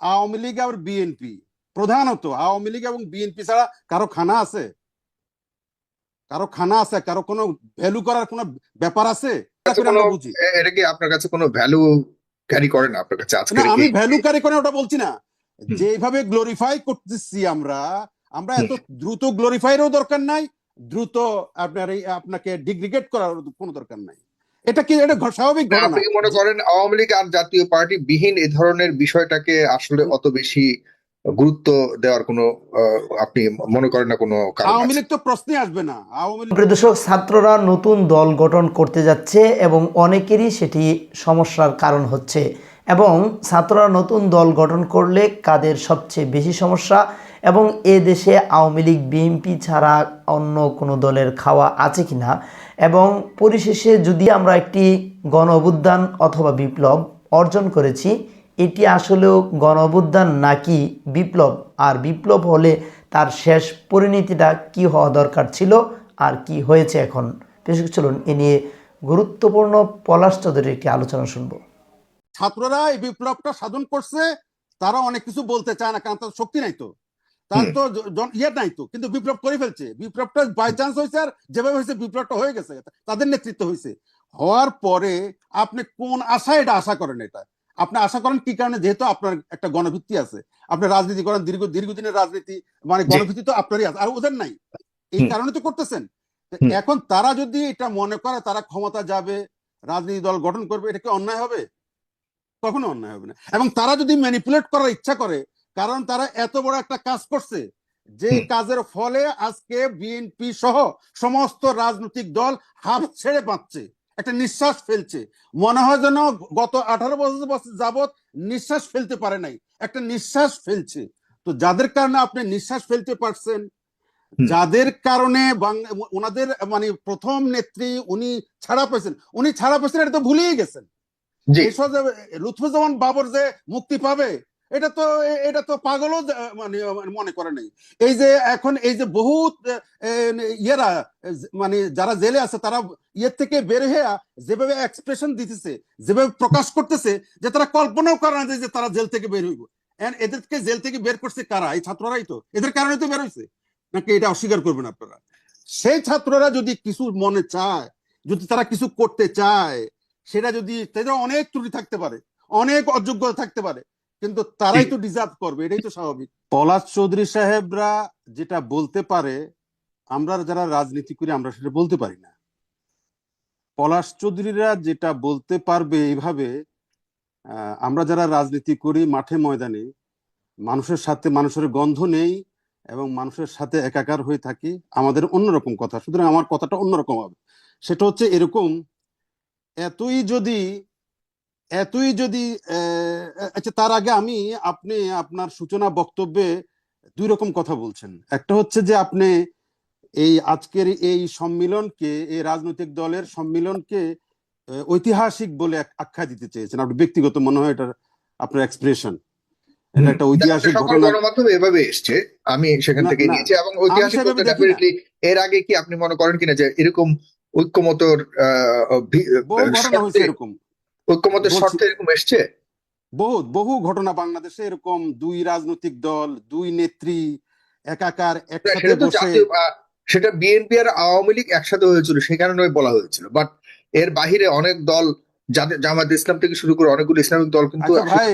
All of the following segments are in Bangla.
আওয়ামী লীগ আর বিএনপি। প্রধানত আওয়ামী লীগ এবং বিএনপি ছাড়া কারও খানা আছে? কারও খানা আছে? কারও কোনো ভ্যালু করার কোনো ব্যাপার আছে? এটা এটা কি আপনার কাছে কোনো ভ্যালু ক্যারি করে না আপনার কাছে? আজকে আমি ভ্যালু কারি করে ওটা বলছি না। যেভাবে গ্লোরিফাই করতেছি আমরা আমরা এত দ্রুত গ্লোরিফাইরও দরকার নাই দ্রুত আপনার এই আপনাকে ডিগ্রিগেট করার কোনো দরকার নাই। এটা কি এটা স্বাভাবিক ঘটনা? আপনি মনে করেন আওয়ামী লীগ আর জাতীয় পার্টি বিহীন এই ধরনের বিষয়টাকে আসলে অত বেশি গুরুত্ব দেওয়ার কোনো আপনি মনে করেন না কোনো কারণ আওয়ামী লীগ তো প্রশ্নে আসবে না। আওয়ামী লীগ দর্শক ছাত্ররা নতুন দল গঠন করতে যাচ্ছে এবং অনেকেরই সেটি সমস্যার কারণ হচ্ছে। এবং ছাত্ররা নতুন দল গঠন করলে কাদের সবচেয়ে বেশি সমস্যা? এবং এ দেশে আওয়ামী লীগ, বিএনপি ছাড়া অন্য কোনো দলের খাওয়া আছে কিনা এবং পরিশেষে যদি আমরা একটি গণ অভ্যুত্থান অথবা বিপ্লব অর্জন করেছি, এটি আসলেও গণ অভ্যুত্থান নাকি বিপ্লব? আর বিপ্লব হলে তার শেষ পরিণতিটা কি হওয়া দরকার ছিল আর কি হয়েছে এখন? বেশ চলুন, এ নিয়ে গুরুত্বপূর্ণ পলাশ চৌধুরীর একটি আলোচনা শুনব। ছাত্ররা এই বিপ্লবটা সাধন করছে, তারা অনেক কিছু বলতে চায় না, কারণ তার শক্তি নাই তো। তার তো ইয়ে নাই তো কিন্তু বিপ্লব করে ফেলছে। বিপ্লবটা বাই চান্স হয়েছে আর যেভাবে হয়েছে বিপ্লবটা হয়ে গেছে তাদের নেতৃত্ব হয়েছে হওয়ার পরে আপনি কোন আশায় এটা আশা করেন এটা? আপনি আশা করেন কি কারণে? যেহেতু আপনার একটা গণভিত্তি আছে। আপনি রাজনীতি করেন দীর্ঘ দীর্ঘদিনের রাজনীতি মানে। গণভিত্তি তো আপনারই আছে আর ওদের নাই। এই কারণে তো করতেছেন। এখন তারা যদি এটা মনে করে তারা ক্ষমতা যাবে রাজনীতি দল গঠন করবে এটা কি অন্যায় হবে? কখনো অন্যায় হবে না। এবং তারা যদি ম্যানিপুলেট করার ইচ্ছা করে কারণ তারা এত বড় একটা কাজ করছে। যে কাজের ফলে আজকে বিএনপি সহ সমস্ত রাজনৈতিক দল হাফ ছেড়ে পাচ্ছে একটা নিঃশ্বাস ফেলছে। মনে হয় যেন গত আঠারো বছর বছর যাবত নিঃশ্বাস ফেলতে পারে নাই। একটা নিঃশ্বাস ফেলছে। তো যাদের কারণে আপনি নিঃশ্বাস ফেলতে পারছেন যাদের কারণে ওনাদের মানে প্রথম নেত্রী উনি ছাড়া পেয়েছেন। উনি ছাড়া পেয়েছেন এটা তো ভুলেই গেছেন। লুৎফুজ্জামান বাবর যে মুক্তি পাবে এটা তো এটা তো পাগলও মানে মনে করে নাই। এই যে এখন, এই যে বহুত ইয়েরা মানে যারা জেলে আছে, তারা ইয়ের থেকে বের হয়ে যেভাবে এক্সপ্রেশন দিতেছে, যেভাবে প্রকাশ করতেছে, যে তারা কল্পনাও করে না যে তারা জেল থেকে বের হইব। এদেরকে জেল থেকে বের করছে কারা? এই ছাত্ররাই তো। এদের কারণে তো বের হয়েছে নাকি এটা অস্বীকার করবেন আপনারা? সেই ছাত্ররা যদি কিছু মনে চায়, যদি তারা কিছু করতে চায়, সেটা যদি তাদের অনেক ত্রুটি থাকতে পারে, অনেক অযোগ্যতা থাকতে পারে। কিন্তু তারাই তো ডিজার্ভ করবে এটাই তো স্বাভাবিক। পলাশ চৌধুরী সাহেবরা যেটা বলতে পারে আমরা যারা রাজনীতি করি আমরা সেটা বলতে পারি না। পলাশ চৌধুরীরা যেটা বলতে পারবে এইভাবে আমরা যারা রাজনীতি করি মাঠে ময়দানে মানুষের সাথে মানুষের গন্ধ নেই এবং মানুষের সাথে একাকার হয়ে থাকি আমাদের অন্যরকম কথা। সুতরাং আমার কথাটা অন্যরকম হবে। সেটা হচ্ছে এরকম এতই যদি এতই যদি আহ, আচ্ছা তার আগে আমি আপনি আপনার সূচনা বক্তব্যে দুই রকম কথা বলছেন। একটা হচ্ছে যে আপনি এই আজকের এই সম্মিলনকে এই রাজনৈতিক দলের সম্মিলনকে ঐতিহাসিক বলে আখ্যা দিতে চেয়েছেন। আপনি ব্যক্তিগত মনে হয় এটা আপনার এক্সপ্রেশন এটা একটা ঐতিহাসিক ঘটনা। গণমাধ্যম এভাবে এসছে। আমি সেখান থেকে নিয়েছি এবং ঐতিহাসিক। ডেফিনেটলি এর আগে কি আপনি মনে করেন কিনা যে এরকম ঐক্যমতর এরকম। ঐক্যমতের শর্তে এরকম এসছে? বহু বহু ঘটনা বাংলাদেশে এরকম দুই রাজনৈতিক দল দুই নেত্রী একাকার একসাথে সেটা বসে সেটা বিএনপি আর আওয়ামী লীগ একসাথে হয়েছিল সেই কারণে বলা হয়েছিল। বাট এর বাহিরে অনেক দল যাদের জামাত ইসলাম থেকে শুরু করে অনেকগুলো ইসলামিক দল কিন্তু আচ্ছা ভাই।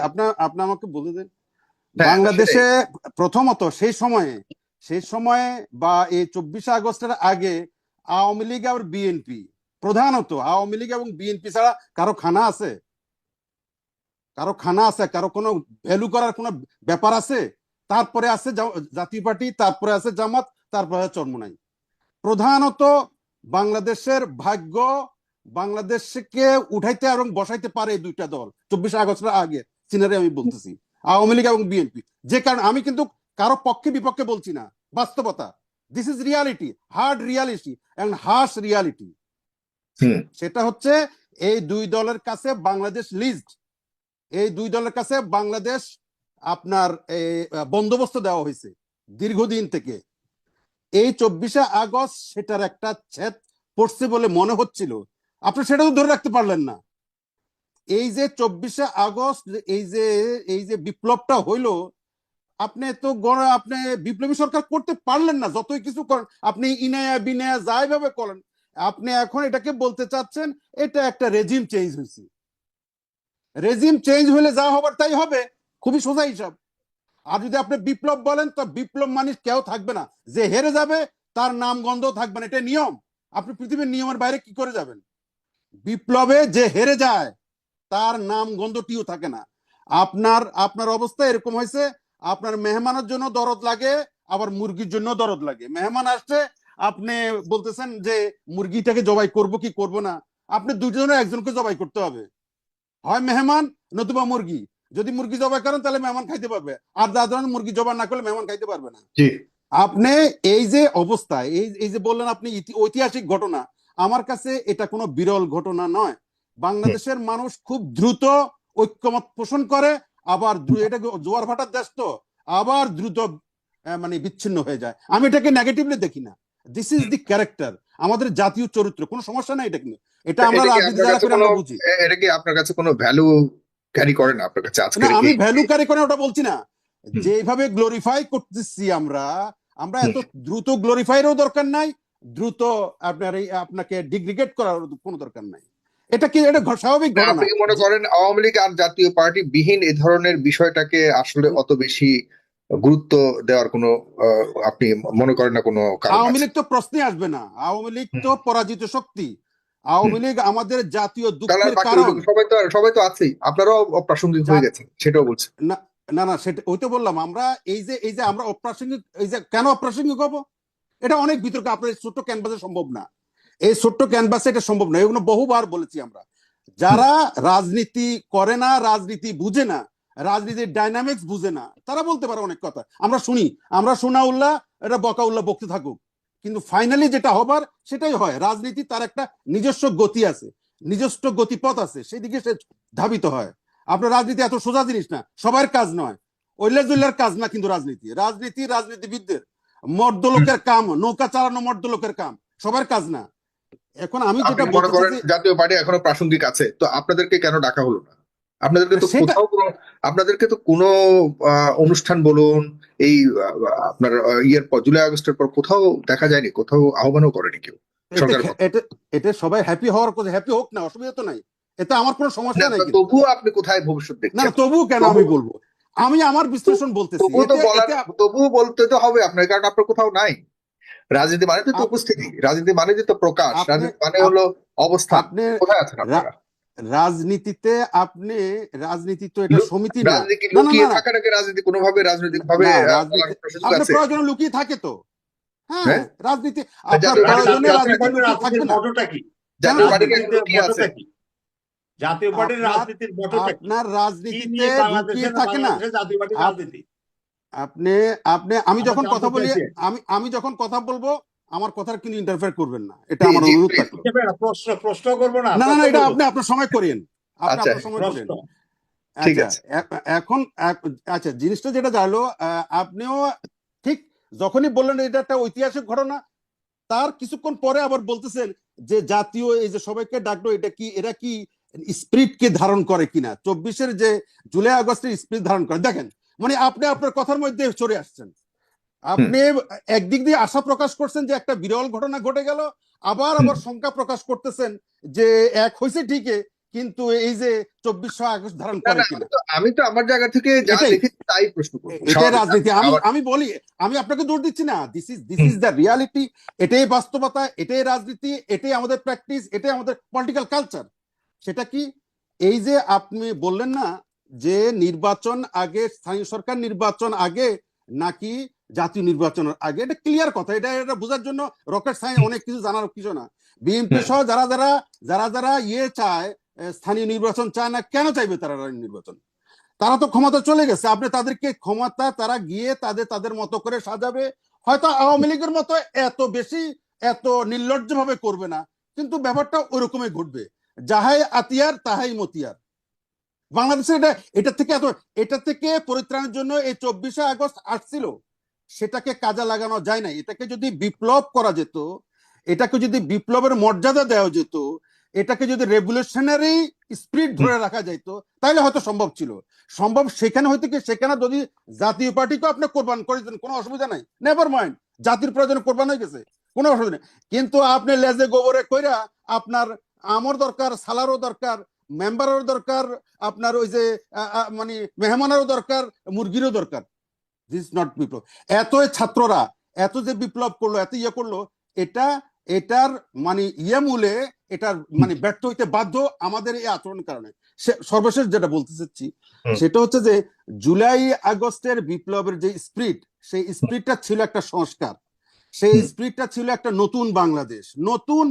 আপনার আপনি আমাকে বলে দেন। হ্যাঁ, বাংলাদেশে প্রথমত সেই সময়ে সেই সময়ে বা এই চব্বিশে আগস্টের আগে আওয়ামী লীগ আর বিএনপি প্রধানত আওয়ামী লীগ এবং বিএনপি ছাড়া কারও খানা আছে? কারও খানা আছে? কারও কোনো ভ্যালু করার কোনো ব্যাপার আছে? তারপরে আছে জাতীয় পার্টি, তারপরে আছে জামাত, তারপরে চরমনাই। প্রধানত বাংলাদেশের ভাগ্য বাংলাদেশকে উঠাইতে এবং বসাইতে পারে দুইটা দল। চব্বিশে আগস্টের আগে সিনারি আমি বলতেছি। আওয়ামী লীগ এবং বিএনপি। যে কারণে আমি কিন্তু কারও পক্ষে বিপক্ষে বলছি না। বাস্তবতা। This is reality hard reality and harsh reality. সেটা হচ্ছে এই দুই দলের কাছে বাংলাদেশ লিস্ট। এই দুই দলের কাছে বাংলাদেশ আপনার বন্দোবস্ত দেওয়া হয়েছে দীর্ঘদিন থেকে। এই চব্বিশে আগস্ট সেটার একটা ছেদ পড়ছে বলে মনে হচ্ছিল। আপনি সেটা তো ধরে রাখতে পারলেন না। এই যে চব্বিশে আগস্ট এই যে এই যে বিপ্লবটা হইল, আপনি তো আপনি বিপ্লবী সরকার করতে পারলেন না। যতই কিছু করেন আপনি ইনায়া বিনায়া যাই ভাবে করেন আপনি এখন এটাকে বলতে চাচ্ছেন, এটা একটা রেজিম চেঞ্জ হয়েছে। রেজিম চেঞ্জ হলে যা হবার তাই হবে, খুবই সোজা হিসাব। আর যদি আপনি বিপ্লব বলেন, তো বিপ্লব মানুষ কেউ থাকবে না। যে হেরে যাবে, তার নাম গন্ধ থাকবে না, এটা নিয়ম। আপনি পৃথিবীর নিয়মের বাইরে কি করে যাবেন? বিপ্লবে যে হেরে যায়, তার নাম গন্ধটিও থাকে না। আপনার আপনার অবস্থা এরকম হয়েছে, আপনার মেহমানের জন্য দরদ লাগে, আবার মুরগির জন্য দরদ লাগে। মেহমান আসছে আপনি বলতেছেন যে মুরগিটাকে জবাই করব কি করব না? আপনি দুজনের একজনকে জবাই করতে হবে। হয় মেহমান নতুবা মুরগি। যদি মুরগি জবাই করেন তাহলে মেহমান খাইতে পারবে। আর ধরনের মুরগি জবাই না করলে মেহমান খাইতে পারবে না। আপনি এই যে অবস্থা এই এই যে বললেন আপনি ঐতিহাসিক ঘটনা আমার কাছে এটা কোনো বিরল ঘটনা নয়। বাংলাদেশের মানুষ খুব দ্রুত ঐক্যমত পোষণ করে আবার এটা জোয়ার ভাটার দেশ তো আবার দ্রুত মানে বিচ্ছিন্ন হয়ে যায়। আমি এটাকে নেগেটিভলি দেখি না। দিস ইজ দি ক্যারেক্টার আমাদের জাতীয় চরিত্র কোনো সমস্যা নাই এটা কিন্তু। এটা আমরা রাজনীতি যারা কাছে আমরা বুঝি। এটা কি আপনার কাছে কোনো ভ্যালু ক্যারি করে না আপনার কাছে আজকে আমি ভ্যালু ক্যারি করে ওটা বলছি না। যেভাবে গ্লোরিফাই করতেছি আমরা আমরা এত দ্রুত গ্লোরিফাইরও দরকার নাই দ্রুত আপনার এই আপনাকে ডিগ্রিগেট করার কোনো দরকার নাই। এটা কি এটা স্বাভাবিক ঘটনা? আপনি মনে করেন আওয়ামী লীগ আর জাতীয় পার্টি বিহীন এ ধরনের বিষয়টাকে আসলে অত বেশি গুরুত্ব দেওয়ার কোনো আপনি মনে করেন না কোনো আওয়ামী লীগ তো প্রশ্নে আসবে না। আওয়ামী লীগ তো পরাজিত শক্তি। আওয়ামী লীগ আমাদের জাতীয় দুঃখের কারণ। সবাই তো সবাই তো আছেই। আপনারাও অপ্রাসঙ্গিক হয়ে গেছেন সেটাও বলছি। না না না সেটা ওই তো বললাম আমরা এই যে এই যে আমরা অপ্রাসঙ্গিক এই যে কেন অপ্রাসঙ্গিক হব? এটা অনেক বিতর্ক আপনার ছোট্ট ক্যানভাসে সম্ভব না। এই ছোট্ট ক্যানভাসে এটা সম্ভব না এগুলো বহুবার বলেছি আমরা। যারা রাজনীতি করে না রাজনীতি বুঝে না রাজনীতির ডাইনামিক্স বুঝে না। তারা বলতে পারে অনেক কথা। আমরা শুনি আমরা শোনা উল্লাহ এটা বকা উল্লাহ বকতে থাকুক। কিন্তু ফাইনালি যেটা হবার সেটাই হয়। রাজনীতি তার একটা নিজস্ব গতি আছে নিজস্ব গতিপথ আছে সেদিকে সে ধাবিত হয়। আপনার রাজনীতি এত সোজা জিনিস না সবার কাজ নয়। ঐল্লাজুল্লার কাজ না কিন্তু রাজনীতি। রাজনীতি রাজনীতিবিদদের। মর্দ লোকের কাম নৌকা চালানো মর্দ লোকের কাম সবার কাজ না। এখন আমি যেটা জাতীয় পার্টি এখনও প্রাসঙ্গিক আছে তো আপনাদেরকে কেন ডাকা হলো না? আপনাদেরকে তো কোথাও আপনাদেরকে তো কোনো অনুষ্ঠান বলুন এই আপনার ইয়ের পর জুলাই আগস্টের পর কোথাও দেখা যায়নি কোথাও আহ্বানও করেনি কেউ এটা- এটা এটা সবাই হ্যাপি হওয়ার কথা হ্যাপি হোক না অসুবিধা তো নাই। এতে আমার কোনো সমস্যা নাই। তবুও আপনি কোথায় ভবিষ্যৎ দেখছেন? না তবুও কেন আমি বলব? আমি আমার বিশ্লেষণ বলতেছি। তবুও বলতে তো হবে আপনার কারণ আপনার কোথাও নাই। রাজনীতি মানে তো উপস্থিতি। রাজনীতি মানে তো প্রকাশ। রাজনীতি মানে হলো অবস্থা। আপনি কোথায় আছেন আপনারা? রাজনীতিতে আপনি রাজনীতি তো এটা সমিতি না। লুকিয়ে। থাকাটাকে রাজনীতি কোনোভাবে রাজনৈতিক ভাবে আপনার প্রয়োজনে লুকিয়ে থাকে তো। হ্যাঁ হ্যাঁ? রাজনীতি আপনার প্রয়োজনে রাজনীতি পার্টির না। কি? জাতীয় লুকিয়ে আছে। জাতীয় পার্টির রাজনীতির আপনার রাজনীতিতে লুকিয়ে থাকে না। জাতীয় পার্টির রাজনীতি? আপনি আপনি আমি যখন কথা বলি আমি আমি যখন কথা বলব আমার কথার কিন্তু ইন্টারফেয়ার করবেন না। এটা আমার অনুরোধ থাকল। প্রশ্ন প্রশ্ন করব না? না না এটা আপনি আপনার সময় করেন আপনি আচ্ছা, আপনার সময় করেন প্রশ্ন। ঠিক আচ্ছা আছে। এ- এখন আচ্ছা জিনিসটা যেটা জানলো আপনিও ঠিক যখনই বললেন এটা একটা ঐতিহাসিক ঘটনা তার কিছুক্ষণ পরে আবার বলতেছেন যে জাতীয় এই যে সবাইকে ডাকলো এটা কি এরা কি স্পিরিট কে ধারণ করে কিনা? চব্বিশের যে জুলাই আগস্টের স্পিরিট ধারণ করে। দেখেন মানে আপনি আপনার কথার মধ্যে চলে আসছেন। আপনি একদিক দিয়ে আশা প্রকাশ করছেন যে একটা বিরল ঘটনা ঘটে গেল আবার আবার শঙ্কা প্রকাশ করতেছেন যে এক হয়েছে ঠিকই কিন্তু এই যে চব্বিশশো আগস্ট ধারণ করে কিনা। আমি তো আমার জায়গা থেকে যা লিখেছি তাই প্রশ্ন এটাই রাজনীতি। আমি আমি বলি আমি আপনাকে দৌড় দিচ্ছি না। This is this is the reality এটাই বাস্তবতা এটাই রাজনীতি এটাই আমাদের প্র্যাকটিস এটাই আমাদের পলিটিক্যাল কালচার সেটা কি? এই যে আপনি বললেন না যে নির্বাচন আগে স্থানীয় সরকার নির্বাচন আগে নাকি জাতীয় নির্বাচনের আগে। এটা ক্লিয়ার কথা এটা এটা বোঝার জন্য রকেট সায়েন্স অনেক কিছু জানার কিছু না। বিএনপি সহ যারা যারা যারা যারা ইয়ে চায় স্থানীয় নির্বাচন চায় না কেন চাইবে তারা নির্বাচন? তারা তো ক্ষমতা চলে গেছে আপনি তাদেরকে ক্ষমতা তারা গিয়ে তাদের তাদের মতো করে সাজাবে। হয়তো আওয়ামী লীগের মতো এত বেশি এত নির্লজ্জ ভাবে করবে না কিন্তু ব্যাপারটা ওইরকমই ঘটবে। যাহাই আতিয়ার তাহাই মতিয়ার। বাংলাদেশের এটা এটা থেকে এত এটা থেকে পরিত্রাণের জন্য এই চব্বিশে আগস্ট আসছিল। সেটাকে কাজে লাগানো যায় না এটাকে যদি বিপ্লব করা যেত এটাকে যদি বিপ্লবের মর্যাদা দেওয়া যেত এটাকে যদি রেভলিউশনারি স্পিরিট ধরে রাখা যাইত তাহলে হয়তো সম্ভব ছিল। সম্ভব সেখানে হয়তো কি সেখানে যদি জাতীয় পার্টিকে আপনি কোরবান করে দেন কোনো অসুবিধা নাই। নেভার মাইন্ড জাতির প্রয়োজনে কোরবান হয়ে গেছে কোনো অসুবিধা নেই। কিন্তু আপনি লেজে গোবরে কইরা আপনার আমর দরকার সালারও দরকার মেম্বারেরও দরকার আপনার ওই যে মানে মেহমানেরও দরকার মুরগিরও দরকার। দিস নট বিপ্লব। এত ছাত্ররা এত যে বিপ্লব করল এত ইয়ে করল এটা এটার মানে ইয়ে মূলে এটার মানে ব্যর্থ হইতে বাধ্য আমাদের এই আচরণের কারণে। সর্বশেষ যেটা বলতে চাচ্ছি সেটা হচ্ছে যে জুলাই আগস্টের বিপ্লবের যে স্পিরিট সেই স্পিরিটটা ছিল একটা সংস্কার। সেই। স্পিরিটটা ছিল একটা নতুন বাংলাদেশ নতুন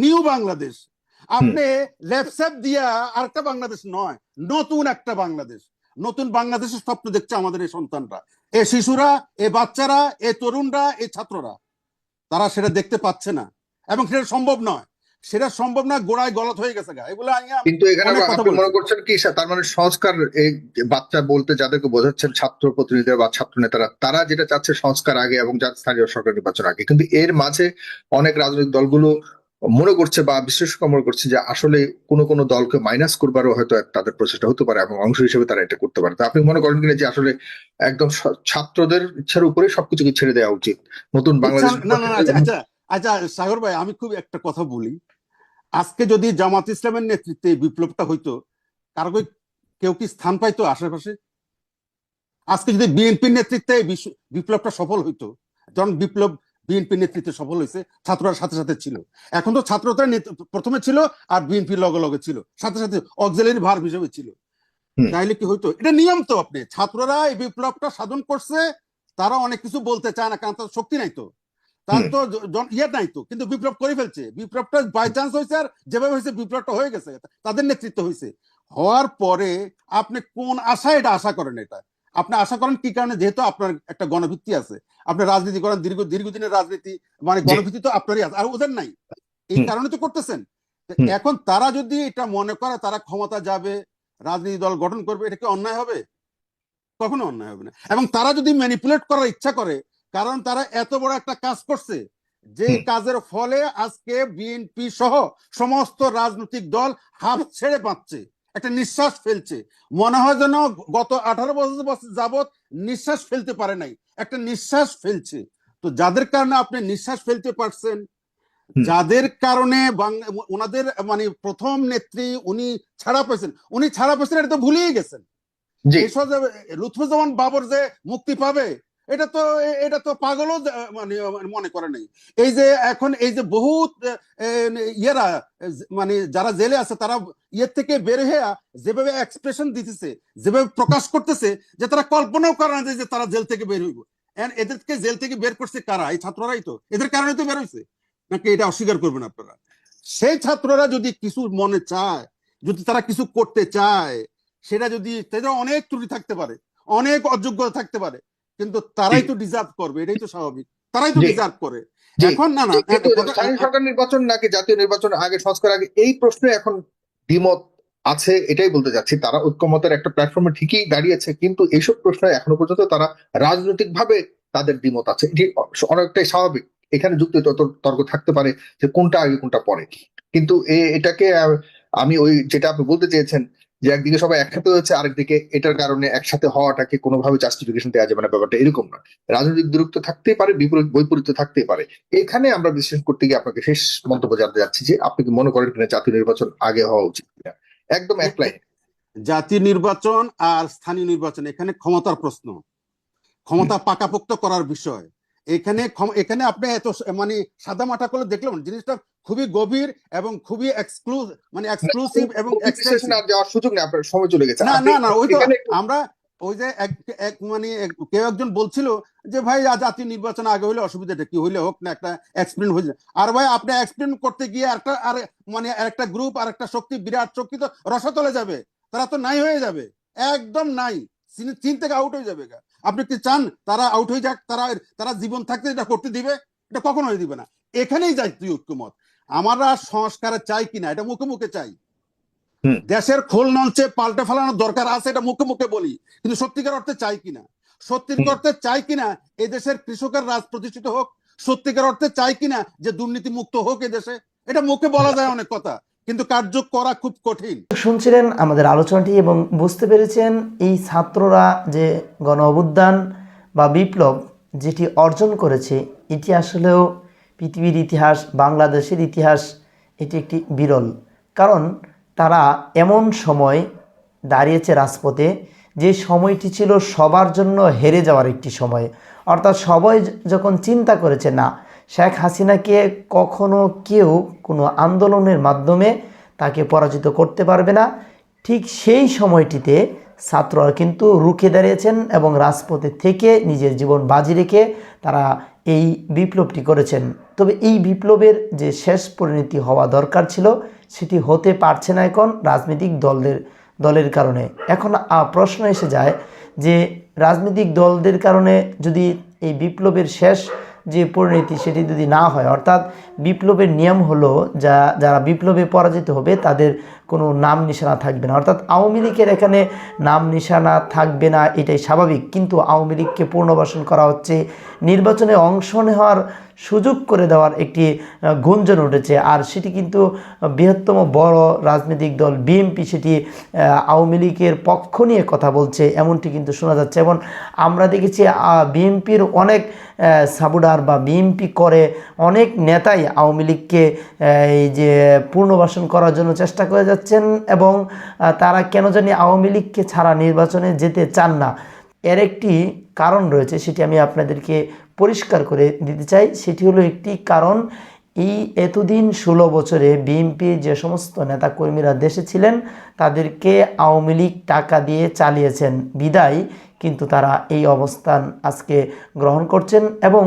নিউ বাংলাদেশ। আপনি লেপসেপ দিয়া আরেকটা বাংলাদেশ নয় নতুন একটা বাংলাদেশ। নতুন বাংলাদেশের স্বপ্ন দেখছে আমাদের এই সন্তানরা। এ শিশুরা এ বাচ্চারা এ তরুণরা এ ছাত্ররা। তারা সেটা দেখতে পাচ্ছে না। এবং সেটা সম্ভব নয়। সেটা সম্ভব না গোড়ায় গলত হয়ে গেছে গা। এগুলো আইয়া- কিন্তু এখানে আপনি মনে করছেন কি তার মানে সংস্কার এই বাচ্চা বলতে যাদেরকে বোঝাচ্ছেন ছাত্র প্রতিনিধিরা বা ছাত্র নেতারা তারা যেটা চাচ্ছে সংস্কার আগে এবং স্থানীয় সরকার নির্বাচন আগে। কিন্তু এর মাঝে অনেক রাজনৈতিক দলগুলো মনে করছে বা বিশেষজ্ঞ মনে করছে যে আসলে কোনো কোনো দলকে মাইনাস করবারও হয়তো তাদের প্রচেষ্টা হতে পারে এবং অংশ হিসেবে তারা এটা করতে পারে। তো আপনি মনে করেন কিনা যে আসলে একদম ছাত্রদের ইচ্ছার উপরে সবকিছুকে ছেড়ে দেওয়া উচিত? নতুন বাংলাদেশ আচ্ছা, না, আচ্ছা আচ্ছা আচ্ছা সাগর ভাই আমি খুব একটা কথা বলি। আজকে যদি জামাত ইসলামের নেতৃত্বে বিপ্লবটা হইতো কারও কেউ কি স্থান পাইতো আশেপাশে? আজকে যদি বিএনপির নেতৃত্বে বিপ্লবটা সফল হইতো যখন বিপ্লব বিএনপির নেতৃত্বে সফল হয়েছে ছাত্ররা সাথে সাথে ছিল। এখন তো ছাত্রতা নেত- প্রথমে ছিল আর বিএনপির লগে লগে ছিল। সাথে সাথে অক্সিলারি ভার হিসেবে ছিল। তাইলে কি হইতো? এটা নিয়ম তো আপনি। ছাত্ররা এই বিপ্লবটা সাধন করছে তারা অনেক কিছু বলতে চায় না কারণ তার শক্তি নাই তো। তার তো ইয়ে নাই তো কিন্তু বিপ্লব করে ফেলছে। বিপ্লবটা বাই চান্স হয়েছে আর যেভাবে হয়েছে বিপ্লবটা হয়ে গেছে তাদের নেতৃত্ব হয়েছে। হওয়ার পরে আপনি কোন আশায় এটা আশা করেন এটা। আপনি আশা করেন কি কারণে? যেহেতু আপনার একটা গণভিত্তি আছে। আপনি রাজনীতি করেন দীর্ঘ দীর্ঘদিনের রাজনীতি মানে গণভিত্তি তো আপনারই আছে। আর ওদের নাই। এই কারণে তো করতেছেন। এখন তারা যদি এটা মনে করে তারা ক্ষমতা যাবে রাজনীতি দল গঠন করবে এটা কি অন্যায় হবে? কখনো অন্যায় হবে না। এবং তারা যদি ম্যানিপুলেট করার ইচ্ছা করে কারণ তারা এত বড় একটা কাজ করছে যে কাজের ফলে আজকে বিএনপি সহ সমস্ত রাজনৈতিক দল হাফ ছেড়ে পাচ্ছে একটা নিঃশ্বাস ফেলছে। মনে হয় যেন গত আঠারো বছর বছর যাবত নিঃশ্বাস ফেলতে পারে নাই। একটা নিঃশ্বাস ফেলছে। তো যাদের কারণে আপনি নিঃশ্বাস ফেলতে পারছেন যাদের কারণে ওনাদের মানে প্রথম নেত্রী উনি ছাড়া পেয়েছেন। উনি ছাড়া পেয়েছেন এটা তো ভুলেই গেছেন। লুৎফুজ্জামান বাবর যে মুক্তি পাবে এটা তো এটা তো পাগলও মানে মনে করে নাই। এই যে এখন এই যে বহুত ইয়েরা মানে যারা জেলে আছে তারা ইয়ের থেকে বের হয়ে যেভাবে এক্সপ্রেশন দিতেছে যেভাবে প্রকাশ করতেছে যে তারা কল্পনাও করে না যে- তারা জেল থেকে বের হইব। এদেরকে জেল থেকে বের করছে কারা? এই ছাত্ররাই তো। এদের কারণে তো বের হয়েছে নাকি এটা অস্বীকার করবেন আপনারা? সেই ছাত্ররা যদি কিছু মনে চায় যদি তারা কিছু করতে চায় সেটা যদি তাদের অনেক ত্রুটি থাকতে পারে অনেক অযোগ্যতা থাকতে পারে কিন্তু তারাই তো ডিজার্ভ করবে এটাই তো স্বাভাবিক। তারাই তো ডিজার্ভ করে। এখন না না সরকার নির্বাচন নাকি জাতীয় নির্বাচন আগে সংস্কার আগে এই প্রশ্নে এখন দ্বিমত আছে, এটাই বলতে যাচ্ছি তারা ঐক্যমতের একটা প্ল্যাটফর্মে ঠিকই দাঁড়িয়েছে, কিন্তু এইসব প্রশ্নে এখনও পর্যন্ত তারা রাজনৈতিক ভাবে তাদের দ্বিমত আছে। এটি অনেকটাই স্বাভাবিক। এখানে যুক্তি তর্ক থাকতে পারে যে কোনটা আগে কোনটা পরে। কিন্তু এটাকে আমি ওই যেটা আপনি বলতে চেয়েছেন যে একদিকে সবাই একসাথে হয়েছে আরেকদিকে এটার কারণে একসাথে হওয়াটাকে কোনোভাবে জাস্টিফিকেশন দেওয়া যাবে না ব্যাপারটা এরকম না রাজনৈতিক দূরত্ব থাকতেই পারে বিপরীত বৈপরীত্য থাকতেই পারে। এখানে আমরা বিশ্লেষণ করতে গিয়ে আপনাকে শেষ মন্তব্য জানতে যাচ্ছি যে আপনি কি মনে করেন কিনা জাতীয় নির্বাচন আগে হওয়া উচিত কিনা? একদম এক লাইন। জাতীয় নির্বাচন আর স্থানীয় নির্বাচন এখানে ক্ষমতার প্রশ্ন। ক্ষমতা পাকাপোক্ত করার বিষয়। এখানে এখানে আপনি এত মানে সাদা মাটা করে দেখলাম জিনিসটা খুবই গভীর এবং খুবই এক্সক্লুস মানে এক্সক্লুসিভ এবং যাওয়ার সুযোগ নেই আপনার সময় চলে গেছে। না না না ওই তো আমরা ওই যে এক মানে কেউ একজন বলছিল যে ভাই জাতীয় নির্বাচন আগে হইলে অসুবিধাটা কি হইলে হোক না একটা এক্সপেরিমেন্ট হয়েছে আর ভাই আপনি এক্সপেরিমেন্ট করতে গিয়ে একটা আর মানে একটা গ্রুপ আর একটা শক্তি বিরাট শক্তি তো রসতলে যাবে। তারা তো নাই হয়ে যাবে। একদম নাই। চিন থেকে আউট হয়ে যাবে গা। আপনি কি চান তারা আউট হয়ে যাক তারা তারা জীবন থাকতে এটা করতে দিবে? এটা কখনোই দিবে না। এখানেই জাতীয় ঐক্যমত। আমরা সংস্কার চাই কিনা এটা মুখে মুখে চাই। দেশের খোল নঞ্চে পাল্টে ফেলানোর দরকার আছে এটা মুখে মুখে বলি। কিন্তু সত্যিকার অর্থে চাই কিনা? সত্যিকার অর্থে চাই কিনা এই দেশের কৃষকের রাজ প্রতিষ্ঠিত হোক? সত্যিকার অর্থে চাই কিনা যে দুর্নীতি মুক্ত হোক এ দেশে? এটা মুখে বলা যায় অনেক কথা। কিন্তু কার্য করা খুব কঠিন। শুনছিলেন আমাদের আলোচনাটি এবং বুঝতে পেরেছেন এই ছাত্ররা যে গণ অভ্যুত্থান বা বিপ্লব যেটি অর্জন করেছে, এটি আসলেও পৃথিবীর ইতিহাস, বাংলাদেশের ইতিহাস, এটি একটি বিরল। কারণ তারা এমন সময় দাঁড়িয়েছে রাজপথে, যে সময়টি ছিল সবার জন্য হেরে যাওয়ার একটি সময়। অর্থাৎ সবাই যখন চিন্তা করেছে, না শেখ হাসিনাকে কখনো কেউ কোনো আন্দোলনের মাধ্যমে তাকে পরাজিত করতে পারবে না। ঠিক সেই সময়টিতে ছাত্ররা কিন্তু রুখে দাঁড়িয়েছেন এবং রাজপথে থেকে নিজের জীবন বাজি রেখে তারা এই বিপ্লবটি করেছেন। তবে এই বিপ্লবের যে শেষ পরিণতি হওয়া দরকার ছিল, সেটি হতে পারছে না এখন রাজনৈতিক দলদের, দলের কারণে। এখন প্রশ্ন এসে যায় যে, রাজনৈতিক দলদের কারণে যদি এই বিপ্লবের শেষ যে পরিণতি সেটি যদি না হয়, অর্থাৎ বিপ্লবের নিয়ম হলো যা, যারা বিপ্লবে পরাজিত হবে তাদের কোনো নাম নিশানা থাকবে না। অর্থাৎ আওয়ামী লীগের এখানে নাম নিশানা থাকবে না, এটাই স্বাভাবিক। কিন্তু আওয়ামী লীগকে পুনর্বাসন করা হচ্ছে, নির্বাচনে অংশ নেওয়ার সুযোগ করে দেওয়ার একটি গুঞ্জন উঠেছে। আর সেটি কিন্তু বৃহত্তম বড় রাজনৈতিক দল বিএনপি সেটি আওয়ামী লীগের পক্ষ নিয়ে কথা বলছে। এমনটি কিন্তু শোনা যাচ্ছে। এবং আমরা দেখেছি বিএনপির অনেক সাবুডার বা বিএনপি করে অনেক নেতাই আওয়ামী লীগকে এই যে পুনর্বাসন করার জন্য চেষ্টা করে যাচ্ছেন এবং তারা কেন জানি আওয়ামী লীগকে ছাড়া নির্বাচনে যেতে চান না। এর একটি কারণ রয়েছে, সেটি আমি আপনাদেরকে পরিষ্কার করে দিতে চাই, সেটি হলো একটি কারণ, এই এতদিন ষোলো বছরে বিএনপি যে সমস্ত নেতাকর্মীরা দেশে ছিলেন, তাদেরকে আওয়ামী লীগ টাকা দিয়ে চালিয়েছেন বিদায়, কিন্তু তারা এই অবস্থান আজকে গ্রহণ করছেন এবং